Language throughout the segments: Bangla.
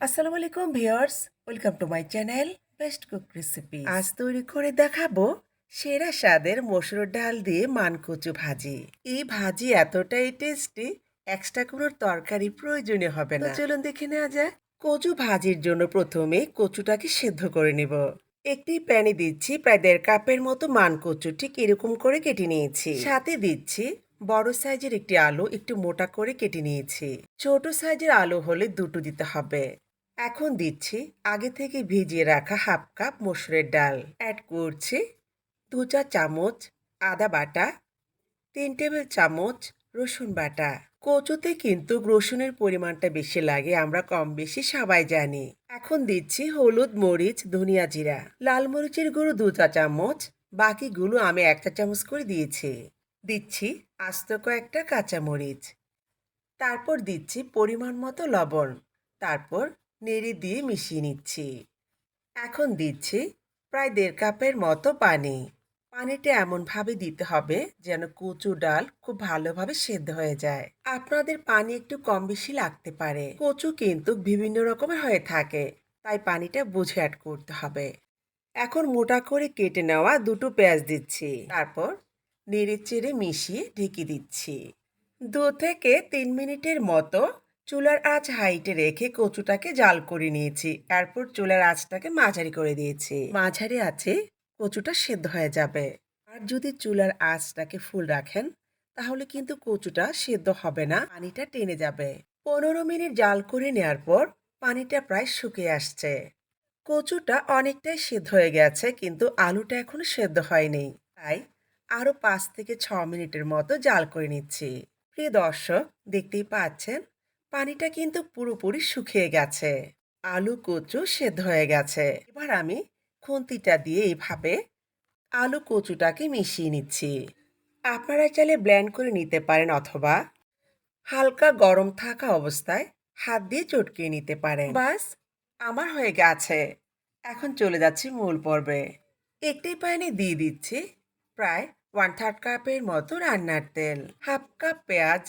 আসসালামু আলাইকুম viewers welcome to my channel best cook recipe আজ তৈরি করে দেখাবো সেরা স্বাদের মসুর ডাল দিয়ে মানকচু ভাজি। এই ভাজি এতটাই টেস্টি এক্সট্রা কোনো তরকারি প্রয়োজনীয় হবে না। চলুন দেখে নেওয়া যায় কচু ভাজির জন্য প্রথমে কচুটাকে সেদ্ধ করে নেব। একটি প্যানে দিচ্ছি প্রায় দেড় কাপের মতো মানকচু ঠিক এরকম করে কেটে নিয়েছি। সাথে দিচ্ছি বড় সাইজের একটি আলু একটু মোটা করে কেটে নিয়েছি। ছোট সাইজের আলু হলে দুটো দিতে হবে। এখন দিচ্ছি আগে থেকে ভিজিয়ে রাখা হাফ কাপ মসুরের ডাল। অ্যাড করছি দু চা চামচ আদা বাটা, তিন টেবিল চামচ রসুন বাটা। কচুতে কিন্তু রসুনের পরিমাণটা বেশি লাগে, আমরা কম বেশি সবাই জানি। এখন দিচ্ছি হলুদ, মরিচ, ধনিয়া জিরা। লাল মরিচের গুঁড়ো দু চা চামচ, বাকিগুলো আমি এক চা চামচ করে দিয়েছি। দিচ্ছি আস্ত কয়েকটা কাঁচা মরিচ তারপর দিচ্ছি পরিমাণ মতো লবণ। তারপর নেড়ে দিয়ে মিশিয়ে নিচ্ছি। এখন দিচ্ছি প্রায় দেড় কাপের মতো পানি। পানিটা এমনভাবে দিতে হবে যেন কচু ডাল খুব ভালোভাবে সেদ্ধ হয়ে যায়। আপনাদের পানি একটু কম বেশি লাগতে পারে। কচু কিন্তু বিভিন্ন রকমের হয়ে থাকে, তাই পানিটা বুঝে অ্যাড করতে হবে। এখন মোটা করে কেটে নেওয়া দুটো পেঁয়াজ দিচ্ছি। তারপর নেড়ে চেড়ে মিশিয়ে ঢেকে দিচ্ছি। দু থেকে তিন মিনিটের মতো চুলার আঁচ হাইটে রেখে কচুটাকে জাল করে নিয়েছি। তারপর চুলার আঁচটাকে মাঝারি করে দিয়েছি। মাঝারি আছে কচুটা সেদ্ধ হয়ে যাবে। আর যদি চুলার আঁচটাকে ফুল রাখেন, তাহলে কিন্তু কচুটা সেদ্ধ হবে না, পানিটা টেনে যাবে। পনেরো মিনিট জাল করে নেওয়ার পর পানিটা প্রায় শুকিয়ে আসছে। কচুটা অনেকটাই সেদ্ধ হয়ে গেছে, কিন্তু আলুটা এখনও সেদ্ধ হয়নি। তাই আরও পাঁচ থেকে ছ মিনিটের মতো জাল করে নিচ্ছি। প্রিয় দর্শক, দেখতেই পাচ্ছেন পানিটা কিন্তু পুরোপুরি শুকিয়ে গেছে। আলু কচু সেদ্ধ হয়ে গেছে। এবার আমি খুন্তিটা দিয়ে এইভাবে আলু কচুটাকে মিশিয়ে নিচ্ছি। আপনারা চাইলে ব্লেন্ড করে নিতে পারেন অথবা হালকা গরম থাকা অবস্থায় হাত দিয়ে চটকিয়ে নিতে পারেন। বাস, আমার হয়ে গেছে। এখন চলে যাচ্ছি মূল পর্বে। একটি প্যানে দিয়ে দিচ্ছি প্রায় ওয়ান থার্ড কাপের মতো রান্নার তেল। হাফ কাপ পেঁয়াজ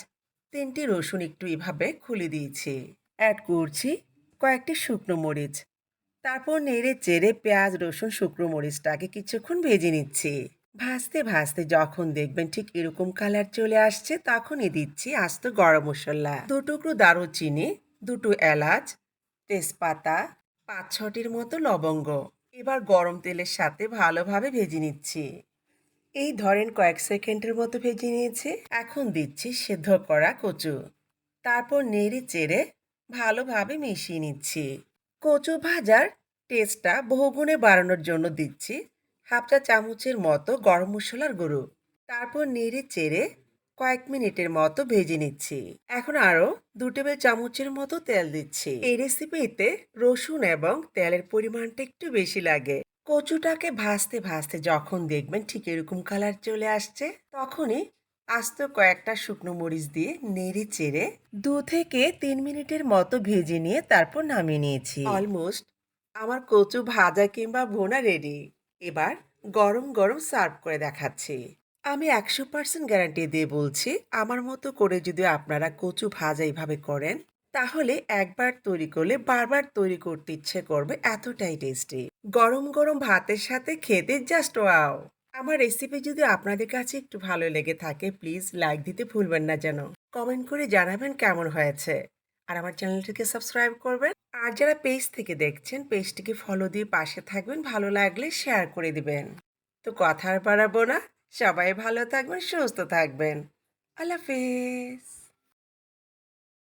তিনটি রসুন একটু এভাবে খুলে দিয়েছি। অ্যাড করছি কয়েকটি শুকনো মরিচ। তারপর নেড়ে চেড়ে পেঁয়াজ, রসুন, শুকনো মরিচটাকে কিছুক্ষণ ভেজে নিচ্ছি। ভাজতে ভাজতে যখন দেখবেন ঠিক এরকম কালার চলে আসছে, তখনই দিচ্ছি আস্ত গরম মশলা। দু টুকরো দারুচিনি, দুটো এলাচ, তেজপাতা, পাঁচ ছটির মতো লবঙ্গ। এবার গরম তেলের সাথে ভালোভাবে ভেজে নিচ্ছি। এই ধরেন কয়েক সেকেন্ডের মতো ভেজে নিয়েছি। এখন দিচ্ছি সেদ্ধ করা কচু। তারপর নেড়ে চেড়ে ভালোভাবে মিশিয়ে নিচ্ছি। কচু ভাজার টেস্টটা বহুগুণে বাড়ানোর জন্য দিচ্ছি হাফ চা চামচের মতো গরম মশলার গুঁড়ো। তারপর নেড়ে চেড়ে কয়েক মিনিটের মতো ভেজে নিচ্ছি। এখন আরও দু টেবিল চামচের মতো তেল দিচ্ছি। এই রেসিপিতে রসুন এবং তেলের পরিমাণটা একটু বেশি লাগে। কচুটাকে ভাজতে ভাজতে যখন দেখবেন ঠিক এরকম কালার চলে আসছে, তখনই আস্ত কয়েকটা শুকনো মরিচ দিয়ে নেড়ে চেড়ে দু থেকে তিন মিনিটের মতো ভেজে নিয়ে তারপর নামিয়ে নিয়েছি। অলমোস্ট আমার কচু ভাজা কিংবা ভোনা রেডি এবার গরম গরম সার্ভ করে দেখাচ্ছি। আমি একশো পার্সেন্ট গ্যারান্টি দিয়ে বলছি, আমার মতো করে যদি আপনারা কচু ভাজা এইভাবে করেন, তাহলে একবার তৈরি করলে বারবার তৈরি করতে ইচ্ছে করবে, এতটাই টেস্টি গরম গরম ভাতের সাথে খেতে জাস্ট ওয়াও আমার রেসিপি যদি আপনাদের কাছে একটু ভালো লেগে থাকে প্লিজ লাইক দিতে ভুলবেন না যেন। কমেন্ট করে জানাবেন কেমন হয়েছে। আর আমার চ্যানেলটিকে সাবস্ক্রাইব করবেন। আর যারা পেজ থেকে দেখছেন পেজটিকে ফলো দিয়ে পাশে থাকবেন। ভালো লাগলে শেয়ার করে দিবেন। তো কথা আর বাড়াবো না। সবাই ভালো থাকবেন, সুস্থ থাকবেন। আল্লাহ হাফেজ!